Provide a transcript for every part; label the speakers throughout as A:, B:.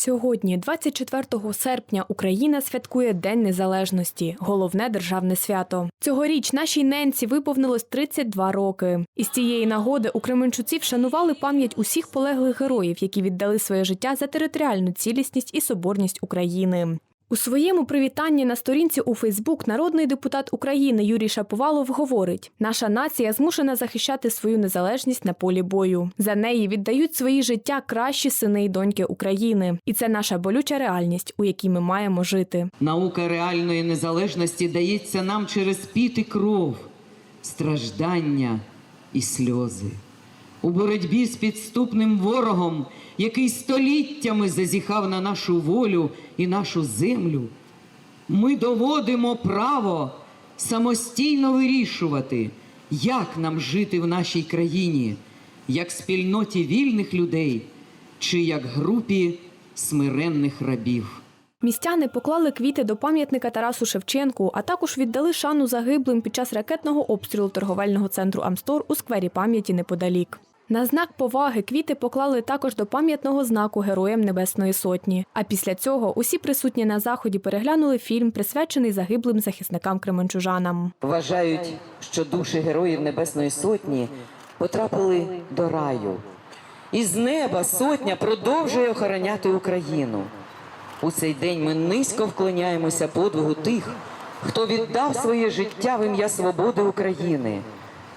A: Сьогодні, 24 серпня, Україна святкує День Незалежності, головне державне свято. Цьогоріч нашій ненці виповнилось 32 роки. Із цієї нагоди у Кременчуці вшанували пам'ять усіх полеглих героїв, які віддали своє життя за територіальну цілісність і соборність України. У своєму привітанні на сторінці у Фейсбук народний депутат України Юрій Шаповалов говорить: наша нація змушена захищати свою незалежність на полі бою. За неї віддають свої життя кращі сини й доньки України, і це наша болюча реальність, у якій ми маємо жити.
B: Наука реальної незалежності дається нам через піт і кров, страждання і сльози. У боротьбі з підступним ворогом, який століттями зазіхав на нашу волю і нашу землю, ми доводимо право самостійно вирішувати, як нам жити в нашій країні, як спільноті вільних людей чи як групі смиренних рабів.
A: Містяни поклали квіти до пам'ятника Тарасу Шевченку, а також віддали шану загиблим під час ракетного обстрілу торговельного центру Амстор у сквері пам'яті неподалік. На знак поваги квіти поклали також до пам'ятного знаку Героям Небесної Сотні. А після цього усі присутні на заході переглянули фільм, присвячений загиблим захисникам кременчужанам.
C: Вважають, що душі героїв Небесної Сотні потрапили до раю. І з неба сотня продовжує охороняти Україну. У цей день ми низько вклоняємося подвигу тих, хто віддав своє життя в ім'я свободи України,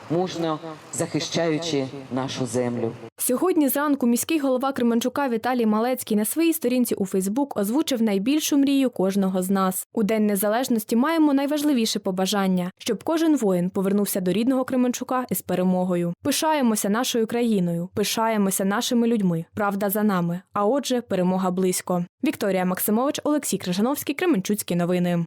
C: мужно захищаючи нашу землю.
A: Сьогодні зранку міський голова Кременчука Віталій Малецький на своїй сторінці у Фейсбук озвучив найбільшу мрію кожного з нас. У День Незалежності маємо найважливіше побажання, щоб кожен воїн повернувся до рідного Кременчука із перемогою. Пишаємося нашою країною, пишаємося нашими людьми. Правда за нами. А отже, перемога близько. Вікторія Максимович, Олексій Крижановський, Кременчуцькі новини.